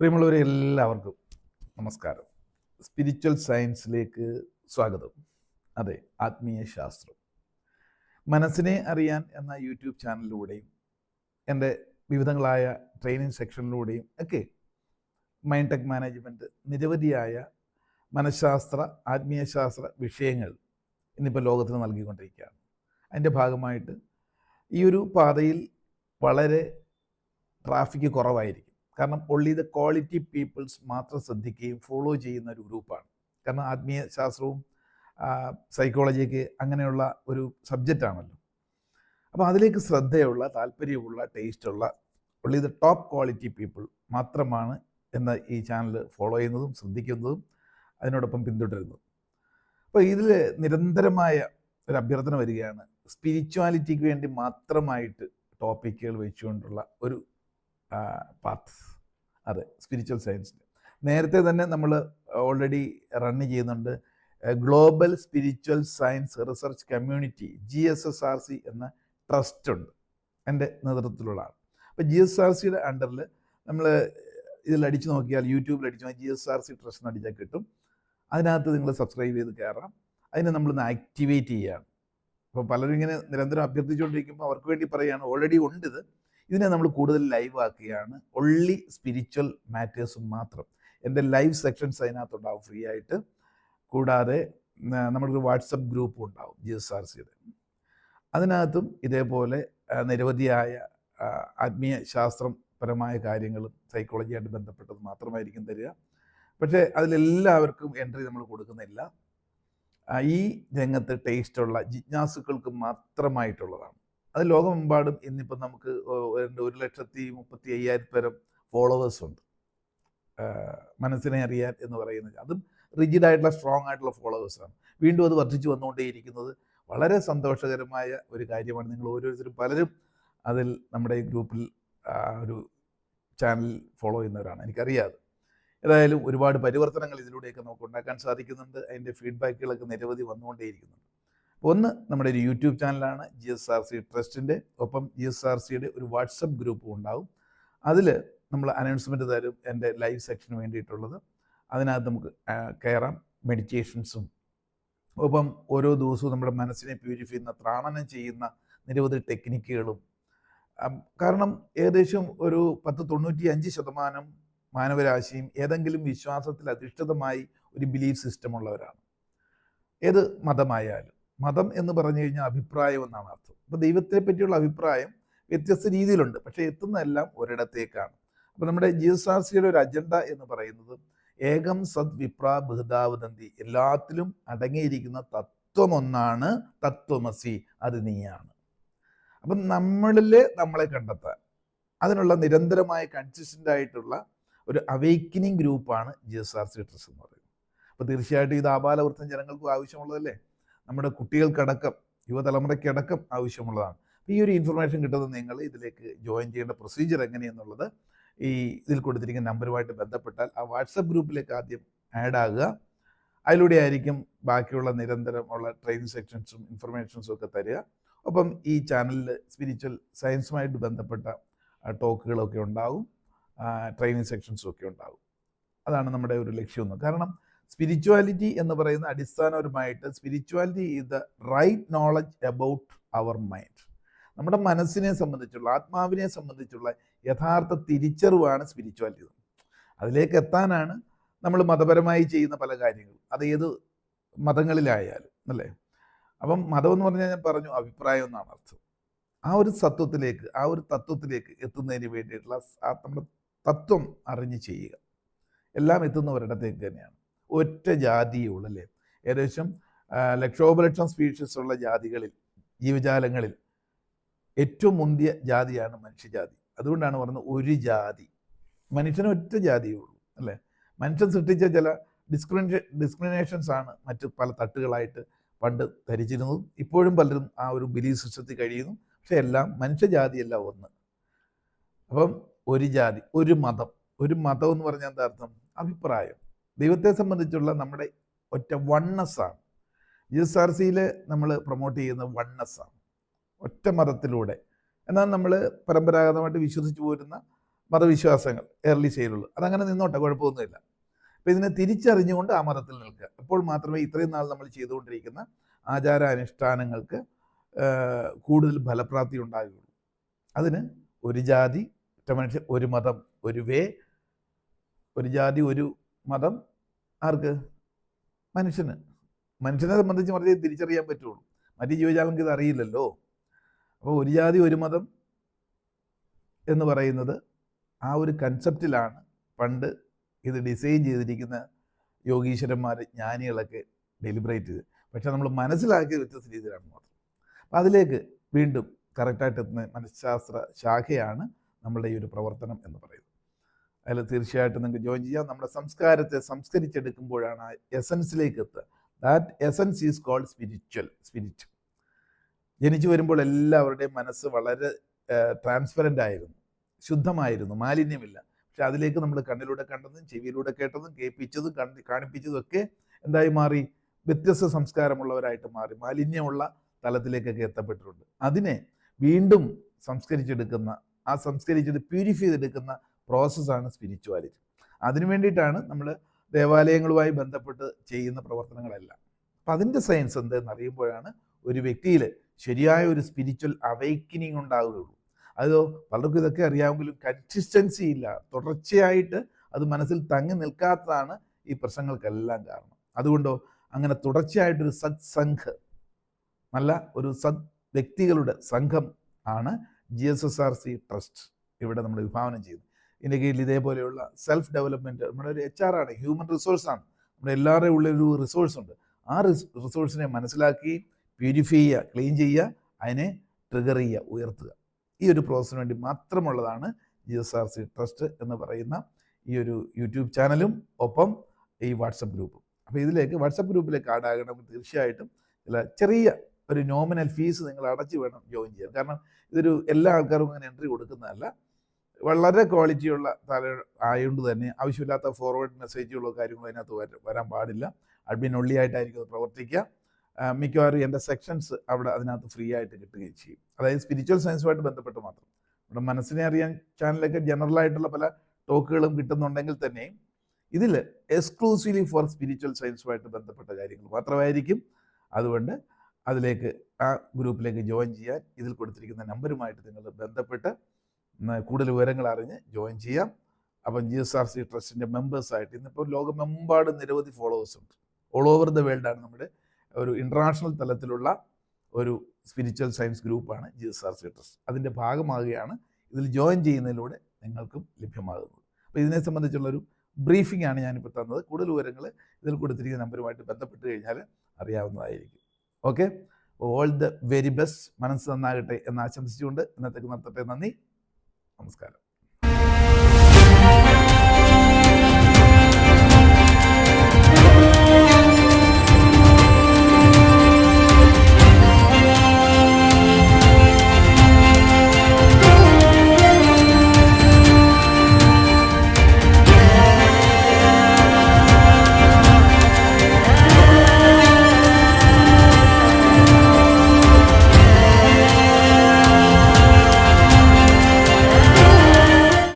പ്രിയമുള്ളവരെ എല്ലാവർക്കും നമസ്കാരം. സ്പിരിച്വൽ സയൻസിലേക്ക് സ്വാഗതം. അതെ ആത്മീയ ശാസ്ത്രം. മനസ്സിനെ അറിയാൻ എന്ന യൂട്യൂബ് ചാനലിലൂടെയും എന്റെ വിവിധങ്ങളായ ട്രെയിനിങ് സെക്ഷനിലൂടെയും ഒക്കെ മൈൻഡ് ടെക് മാനേജ്മെന്റ് നിരവധിയായ മനഃശാസ്ത്ര ആത്മീയ ശാസ്ത്ര വിഷയങ്ങൾ ഇന്നിപ്പോൾ ലോകത്തിന് നൽകിക്കൊണ്ടിരിക്കുകയാണ്. അതിന്റെ ഭാഗമായിട്ട് ഈ ഒരു പാതയിൽ വളരെ ട്രാഫിക് കുറവായിരിക്കും. കാരണം ഒൺലി ദ ക്വാളിറ്റി പീപ്പിൾസ് മാത്രം ശ്രദ്ധിക്കുകയും ഫോളോ ചെയ്യുന്ന ഒരു ഗ്രൂപ്പാണ് കാരണം ആത്മീയ ശാസ്ത്രവും സൈക്കോളജിയൊക്കെ അങ്ങനെയുള്ള ഒരു സബ്ജക്റ്റ് ആണല്ലോ. അപ്പോൾ അതിലേക്ക് ശ്രദ്ധയുള്ള താല്പര്യമുള്ള ടേസ്റ്റുള്ള only the top quality people മാത്രമാണ് എന്ന ഈ ചാനൽ ഫോളോ ചെയ്യുന്നതും ശ്രദ്ധിക്കുന്നതും അതിനോടൊപ്പം പിന്തുടരുന്നതും. അപ്പോൾ ഇതിൽ നിരന്തരമായ ഒരു അഭ്യർത്ഥന വരികയാണ്. സ്പിരിച്വാലിറ്റിക്ക് വേണ്ടി മാത്രമായിട്ട് ടോപ്പിക്കുകൾ വെച്ചുകൊണ്ടുള്ള ഒരു പാത്ത് അതെ സ്പിരിച്വൽ സയൻസിന്റെ നേരത്തെ തന്നെ നമ്മൾ ഓൾറെഡി റൺ ചെയ്യുന്നുണ്ട് global spiritual science research community G S S R C എന്ന ട്രസ്റ്റ് ഉണ്ട് എന്റെ നേതൃത്വത്തിലുള്ളതാണ്. അപ്പോൾ ജി എസ് ആർ സിയുടെ അണ്ടറിൽ നമ്മൾ ഇതിൽ അടിച്ചു നോക്കിയാൽ യൂട്യൂബിൽ അടിച്ചു നോക്കിയാൽ G S R C trust അടിച്ചാൽ കിട്ടും. അതിനകത്ത് നിങ്ങൾ സബ്സ്ക്രൈബ് ചെയ്ത് കയറാം. അതിനെ നമ്മളിന്ന് ആക്ടിവേറ്റ് ചെയ്യുകയാണ് അപ്പോൾ പലരും ഇങ്ങനെ നിരന്തരം അഭ്യർത്ഥിച്ചുകൊണ്ടിരിക്കുമ്പോൾ അവർക്ക് വേണ്ടി പറയുകയാണ് ഓൾറെഡി ഉണ്ട് ഇത്. ഇതിനെ നമ്മൾ കൂടുതൽ ലൈവ് ആക്കുകയാണ്. ഒള്ളി സ്പിരിച്വൽ മാറ്റേഴ്സും മാത്രം. എന്റെ ലൈവ് സെക്ഷൻസ് അതിനകത്തുണ്ടാവും ഫ്രീ ആയിട്ട്. കൂടാതെ നമ്മളൊരു വാട്സപ്പ് ഗ്രൂപ്പും ഉണ്ടാവും ജി എസ് ആർ സിയുടെ അതിനകത്തും ഇതേപോലെ നിരവധിയായ ആത്മീയ ശാസ്ത്രപരമായ കാര്യങ്ങളും സൈക്കോളജിയായിട്ട് ബന്ധപ്പെട്ടത് മാത്രമായിരിക്കും തരിക. പക്ഷേ അതിലെല്ലാവർക്കും എൻട്രി നമ്മൾ കൊടുക്കുന്നില്ല. ഈ രംഗത്ത് ടേസ്റ്റുള്ള ജിജ്ഞാസുക്കൾക്ക് മാത്രമായിട്ടുള്ളതാണ്. അത് ലോകമെമ്പാടും ഇന്നിപ്പം നമുക്ക് ഒരു ലക്ഷത്തി മുപ്പത്തി അയ്യായിരം പേരും ഫോളോവേഴ്സ് ഉണ്ട്. മനസ്സിനെ അറിയാൻ എന്ന് പറയുന്നത് അതും റിജിഡായിട്ടുള്ള സ്ട്രോങ് ആയിട്ടുള്ള ഫോളോവേഴ്സാണ് വീണ്ടും അത് വർദ്ധിച്ചു വന്നുകൊണ്ടേയിരിക്കുന്നത് വളരെ സന്തോഷകരമായ ഒരു കാര്യമാണ്. നിങ്ങൾ ഓരോരുത്തരും പലരും അതിൽ നമ്മുടെ ഗ്രൂപ്പിൽ ഒരു ചാനൽ ഫോളോ ചെയ്യുന്നവരാണ്. എനിക്കറിയാതെ ഏതായാലും ഒരുപാട് പരിവർത്തനങ്ങൾ ഇതിലൂടെയൊക്കെ നമുക്ക് ഉണ്ടാക്കാൻ സാധിക്കുന്നുണ്ട്. അതിന്റെ ഫീഡ്ബാക്കുകളൊക്കെ നിരവധി വന്നുകൊണ്ടേയിരിക്കുന്നുണ്ട്. ഒന്ന് നമ്മുടെ ഒരു യൂട്യൂബ് ചാനലാണ് ജി എസ് ആർ സി ട്രസ്റ്റിന്റെ ഒപ്പം ജി എസ് ആർ സിയുടെ ഒരു വാട്സപ്പ് ഗ്രൂപ്പും ഉണ്ടാവും. അതിൽ നമ്മൾ അനൗൺസ്മെന്റ് തരും എന്റെ ലൈവ് സെക്ഷന് വേണ്ടിയിട്ടുള്ളത്. അതിനകത്ത് നമുക്ക് കയറാം മെഡിറ്റേഷൻസും. ഒപ്പം ഓരോ ദിവസവും നമ്മുടെ മനസ്സിനെ പ്യൂരിഫൈ ചെയ്യുന്ന ത്രാണനം ചെയ്യുന്ന നിരവധി ടെക്നിക്കുകളും. കാരണം ഏകദേശം ഒരു പത്ത് തൊണ്ണൂറ്റി അഞ്ച് ശതമാനം മാനവരാശിയും ഏതെങ്കിലും വിശ്വാസത്തിൽ അധിഷ്ഠിതമായി ഒരു ബിലീഫ് സിസ്റ്റം ഉള്ളവരാണ്. ഏത് മതമായാലും. മതം എന്ന് പറഞ്ഞു കഴിഞ്ഞാൽ അഭിപ്രായം എന്നാണ് അർത്ഥം. അപ്പോൾ ദൈവത്തെ പറ്റിയുള്ള അഭിപ്രായം വ്യത്യസ്ത രീതിയിലുണ്ട്. പക്ഷേ എത്തുന്നതെല്ലാം ഒരിടത്തേക്കാണ്. അപ്പോൾ നമ്മുടെ ജീസസ് എസ് ആർ സിയുടെ ഒരു അജണ്ട എന്ന് പറയുന്നത് ഏകം സദ് വിപ്ര ബഹുദാവദന്തി. എല്ലാത്തിലും അടങ്ങിയിരിക്കുന്ന തത്വമൊന്നാണ് തത്വമസി അത് നീയാണ്. അപ്പം നമ്മളിൽ നമ്മളെ കണ്ടെത്താൻ അതിനുള്ള നിരന്തരമായ കൺസിസ്റ്റന്റ് ആയിട്ടുള്ള ഒരു അവേക്കനിങ് ഗ്രൂപ്പാണ് ജി എസ് ആർ സി എന്ന് പറയുന്നത്. അപ്പോൾ തീർച്ചയായിട്ടും ഇത് ആപാലവൃത്തം ജനങ്ങൾക്കും ആവശ്യമുള്ളതല്ലേ? നമ്മുടെ കുട്ടികൾക്കടക്കം യുവതലമുറയ്ക്കടക്കം ആവശ്യമുള്ളതാണ്. ഈ ഒരു ഇൻഫർമേഷൻ കിട്ടുന്നത് നിങ്ങൾ ഇതിലേക്ക് ജോയിൻ ചെയ്യേണ്ട പ്രൊസീജിയർ എങ്ങനെയെന്നുള്ളത് ഈ ഇതിൽ കൊടുത്തിരിക്കുന്ന നമ്പറുമായിട്ട് ബന്ധപ്പെട്ടാൽ ആ വാട്സപ്പ് ഗ്രൂപ്പിലേക്ക് ആദ്യം ആഡ് ആകുക. അതിലൂടെ ആയിരിക്കും ബാക്കിയുള്ള നിരന്തരമുള്ള ട്രെയിനിങ് സെക്ഷൻസും ഇൻഫർമേഷൻസും ഒക്കെ തരിക. ഒപ്പം ഈ ചാനലിൽ സ്പിരിച്വൽ സയൻസുമായിട്ട് ബന്ധപ്പെട്ട ടോക്കുകളൊക്കെ ഉണ്ടാവും. ട്രെയിനിങ് സെക്ഷൻസും ഒക്കെ ഉണ്ടാവും. അതാണ് നമ്മുടെ ഒരു ലക്ഷ്യം കാരണം സ്പിരിച്വാലിറ്റി എന്ന് പറയുന്ന അടിസ്ഥാനപരമായിട്ട് spirituality is the right knowledge about our mind നമ്മുടെ മനസ്സിനെ സംബന്ധിച്ചുള്ള ആത്മാവിനെ സംബന്ധിച്ചുള്ള യഥാർത്ഥ തിരിച്ചറിവാണ് സ്പിരിച്വാലിറ്റി അതിലേക്ക് എത്താനാണ് നമ്മൾ മതപരമായി ചെയ്യുന്ന പല കാര്യങ്ങളും. അത് ഏത് മതങ്ങളിലായാലും അല്ലേ? അപ്പം മതം എന്ന് പറഞ്ഞാൽ ഞാൻ പറഞ്ഞു അഭിപ്രായം എന്നാണ് അർത്ഥം. ആ ഒരു സത്വത്തിലേക്ക് ആ ഒരു തത്വത്തിലേക്ക് എത്തുന്നതിന് വേണ്ടിയിട്ടുള്ള നമ്മുടെ തത്വം അറിഞ്ഞ് ചെയ്യുക. എല്ലാം എത്തുന്ന ഒരിടത്തേക്ക് തന്നെയാണ്. ഒറ്റ ജാതിയേ ഉള്ളൂ അല്ലേ? ഏകദേശം ലക്ഷോപലക്ഷം സ്പീഷീസ് ഉള്ള ജാതികളിൽ ജീവജാലങ്ങളിൽ ഏറ്റവും മുന്തിയ ജാതിയാണ് മനുഷ്യജാതി. അതുകൊണ്ടാണ് പറയുന്നത് ഒരു ജാതി. മനുഷ്യന് ഒറ്റ ജാതിയേ ഉള്ളൂ അല്ലേ? മനുഷ്യൻ സൃഷ്ടിച്ച ചില ഡിസ്ക്രിമിനേ ഡിസ്ക്രിമിനേഷൻസ് ആണ് മറ്റ് പല തട്ടുകളായിട്ട് പണ്ട് ധരിച്ചിരുന്നതും. ഇപ്പോഴും പലരും ആ ഒരു ബിലീഫ് സിസ്റ്റത്തിൽ കഴിയുന്നു. പക്ഷെ എല്ലാം മനുഷ്യജാതിയല്ല ഒന്ന്. അപ്പം ഒരു ജാതി ഒരു മതം. ഒരു മതം എന്ന് പറഞ്ഞാൽ എന്താ അർത്ഥം? അഭിപ്രായം. ദൈവത്തെ സംബന്ധിച്ചുള്ള നമ്മുടെ ഒറ്റ വണ്ണസ്സാണ് എസ് ആർ സിയിൽ നമ്മൾ പ്രൊമോട്ട് ചെയ്യുന്ന വണ്ണസ്സാണ് ഒറ്റ മതത്തിലൂടെ. എന്നാൽ നമ്മൾ പരമ്പരാഗതമായിട്ട് വിശ്വസിച്ച് പോരുന്ന മതവിശ്വാസങ്ങൾ ഏർലി സ്റ്റേജിലുള്ളൂ അതങ്ങനെ നിന്നോട്ടെ കുഴപ്പമൊന്നുമില്ല. അപ്പം ഇതിനെ തിരിച്ചറിഞ്ഞുകൊണ്ട് ആ മതത്തിൽ നിൽക്കുക. അപ്പോൾ മാത്രമേ ഇത്രയും നാൾ നമ്മൾ ചെയ്തുകൊണ്ടിരിക്കുന്ന ആചാരാനുഷ്ഠാനങ്ങൾക്ക് കൂടുതൽ ഫലപ്രാപ്തി ഉണ്ടാകുകയുള്ളൂ. അതിന് ഒരു ജാതി ഒറ്റ മനുഷ്യൻ ഒരു മതം ഒരു വേ ഒരു ജാതി ഒരു മതം ആർക്ക്? മനുഷ്യന്. മനുഷ്യനെ സംബന്ധിച്ച് മറ്റേ തിരിച്ചറിയാൻ പറ്റുള്ളൂ. മറ്റു ജീവജാലങ്ങൾക്ക് ഇത് അറിയില്ലല്ലോ. അപ്പോൾ ഒരു ജാതി ഒരു മതം എന്ന് പറയുന്നത് ആ ഒരു കൺസെപ്റ്റിലാണ് പണ്ട് ഇത് ഡിസൈൻ ചെയ്തിരിക്കുന്ന യോഗീശ്വരന്മാർ ജ്ഞാനികളൊക്കെ ഡെലിബറേറ്റ് ചെയ്ത്. പക്ഷെ നമ്മൾ മനസ്സിലാക്കിയ വ്യത്യസ്ത രീതിയിലാണ് മാത്രം. അപ്പം അതിലേക്ക് വീണ്ടും കറക്റ്റായിട്ട് എത്തുന്ന മനഃശാസ്ത്ര ശാഖയാണ് നമ്മളുടെ ഈ ഒരു പ്രവർത്തനം എന്ന് പറയുന്നത്. അതിൽ തീർച്ചയായിട്ടും നിങ്ങൾക്ക് ജോയിൻ ചെയ്യാം. നമ്മുടെ സംസ്കാരത്തെ സംസ്കരിച്ചെടുക്കുമ്പോഴാണ് ആ എസൻസിലേക്ക് എത്തുക that essence is called spiritual spirit ജനിച്ചു വരുമ്പോൾ എല്ലാവരുടെയും മനസ്സ് വളരെ ട്രാൻസ്പെറന്റ് ആയിരുന്നു. ശുദ്ധമായിരുന്നു മാലിന്യമില്ല. പക്ഷെ അതിലേക്ക് നമ്മൾ കണ്ണിലൂടെ കണ്ടതും ചെവിയിലൂടെ കേട്ടതും കേൾപ്പിച്ചതും കണ്ട് കാണിപ്പിച്ചതും ഒക്കെ എന്തായി മാറി? വ്യത്യസ്ത സംസ്കാരമുള്ളവരായിട്ട് മാറി. മാലിന്യമുള്ള തലത്തിലേക്കൊക്കെ എത്തപ്പെട്ടിട്ടുണ്ട്. അതിനെ വീണ്ടും സംസ്കരിച്ചെടുക്കുന്ന ആ സംസ്കരിച്ചത് പ്യൂരിഫൈ ചെയ്തെടുക്കുന്ന പ്രോസസ്സാണ് സ്പിരിച്വാലിറ്റി. അതിനു വേണ്ടിയിട്ടാണ് നമ്മൾ ദേവാലയങ്ങളുമായി ബന്ധപ്പെട്ട് ചെയ്യുന്ന പ്രവർത്തനങ്ങളെല്ലാം. അപ്പം അതിന്റെ സയൻസ് എന്തെന്ന് അറിയുമ്പോഴാണ് ഒരു വ്യക്തിയിൽ ശരിയായ ഒരു സ്പിരിച്വൽ അവൈക്കനിങ് ഉണ്ടാവുകയുള്ളൂ. അതോ പലർക്കും ഇതൊക്കെ അറിയാമെങ്കിലും കൺസിസ്റ്റൻസി ഇല്ല. തുടർച്ചയായിട്ട് അത് മനസ്സിൽ തങ്ങി നിൽക്കാത്തതാണ് ഈ പ്രശ്നങ്ങൾക്കെല്ലാം കാരണം. അതുകൊണ്ടോ അങ്ങനെ തുടർച്ചയായിട്ടൊരു സത് സംഘ് നല്ല ഒരു സദ് വ്യക്തികളുടെ സംഘം ആണ് G S S R C trust. ഇവിടെ നമ്മൾ വിഭാവനം ചെയ്യുന്നത്. ഇതിന്റെ കീഴിൽ ഇതേപോലെയുള്ള സെൽഫ് ഡെവലപ്മെന്റ് നമ്മുടെ ഒരു എച്ച് ആർ ആണ് ഹ്യൂമൻ റിസോഴ്സാണ് നമ്മുടെ എല്ലാവരുടെയും ഉള്ളൊരു റിസോഴ്സ് ഉണ്ട്. ആ റിസോഴ്സിനെ മനസ്സിലാക്കി പ്യൂരിഫൈ ചെയ്യുക ക്ലീൻ ചെയ്യുക അതിനെ ട്രിഗർ ചെയ്യുക ഉയർത്തുക. ഈ ഒരു പ്രോസസ്സിന് വേണ്ടി മാത്രമുള്ളതാണ് G S R C trust എന്ന് പറയുന്ന ഈ ഒരു യൂട്യൂബ് ചാനലും ഒപ്പം ഈ വാട്സപ്പ് ഗ്രൂപ്പും അപ്പോൾ ഇതിലേക്ക് വാട്സപ്പ് ഗ്രൂപ്പിലേക്ക് ആഡ് ആകണമെങ്കിൽ തീർച്ചയായിട്ടും ചില ചെറിയ ഒരു നോമിനൽ ഫീസ് നിങ്ങൾ അടച്ച് വേണം ജോയിൻ ചെയ്യാൻ. കാരണം ഇതൊരു എല്ലാ ആൾക്കാരും അങ്ങനെ എൻട്രി കൊടുക്കുന്നതല്ല. വളരെ ക്വാളിറ്റിയുള്ള തല ആയതുകൊണ്ട് തന്നെ ആവശ്യമില്ലാത്ത ഫോർവേഡ് മെസ്സേജുകളോ കാര്യങ്ങളോ അതിനകത്ത് വര- വരാൻ പാടില്ല. അഡ്മിൻ ഒള്ളിയായിട്ടായിരിക്കും അത് പ്രവർത്തിക്കുക മിക്കവാറും എന്റെ സെക്ഷൻസ് അവിടെ അതിനകത്ത് ഫ്രീ ആയിട്ട് കിട്ടുകയും ചെയ്യും. അതായത് സ്പിരിച്വൽ സയൻസുമായിട്ട് ബന്ധപ്പെട്ട് മാത്രം. നമ്മുടെ മനസ്സിനെ അറിയാൻ ചാനലൊക്കെ ജനറൽ ആയിട്ടുള്ള പല ടോക്കുകളും കിട്ടുന്നുണ്ടെങ്കിൽ തന്നെയും ഇതിൽ എക്സ്ക്ലൂസീവ്ലി ഫോർ സ്പിരിച്വൽ സയൻസുമായിട്ട് ബന്ധപ്പെട്ട കാര്യങ്ങൾ മാത്രമായിരിക്കും. അതുകൊണ്ട് അതിലേക്ക് ആ ഗ്രൂപ്പിലേക്ക് ജോയിൻ ചെയ്യാൻ ഇതിൽ കൊടുത്തിരിക്കുന്ന നമ്പറുമായിട്ട് നിങ്ങൾ ബന്ധപ്പെട്ട് കൂടുതൽ വിവരങ്ങൾ അറിഞ്ഞ് ജോയിൻ ചെയ്യാം. അപ്പം ജി എസ് ആർ സി ട്രസ്റ്റിന്റെ മെമ്പേഴ്സായിട്ട് ഇന്നിപ്പോൾ ലോകമെമ്പാടും നിരവധി ഫോളോവേഴ്സ് ഉണ്ട്. ഓൾ ഓവർ ദ വേൾഡാണ് നമ്മുടെ ഒരു ഇന്റർനാഷണൽ തലത്തിലുള്ള ഒരു സ്പിരിച്വൽ സയൻസ് ഗ്രൂപ്പാണ് G S R C trust അതിന്റെ ഭാഗമാകുകയാണ് ഇതിൽ ജോയിൻ ചെയ്യുന്നതിലൂടെ നിങ്ങൾക്കും ലഭ്യമാകുന്നത്. അപ്പോൾ ഇതിനെ സംബന്ധിച്ചുള്ളൊരു ബ്രീഫിംഗ് ആണ് ഞാനിപ്പോൾ തന്നത്. കൂടുതൽ വിവരങ്ങൾ ഇതിൽ കൊടുത്തിരിക്കുന്ന നമ്പറുമായിട്ട് ബന്ധപ്പെട്ട് കഴിഞ്ഞാൽ അറിയാവുന്നതായിരിക്കും. Okay all the very best മനസ്സ് നന്നാകട്ടെ എന്ന് ആശംസിച്ചുകൊണ്ട് ഇന്നത്തേക്ക് നടത്തട്ടെ നന്ദി. നമസ്കാരം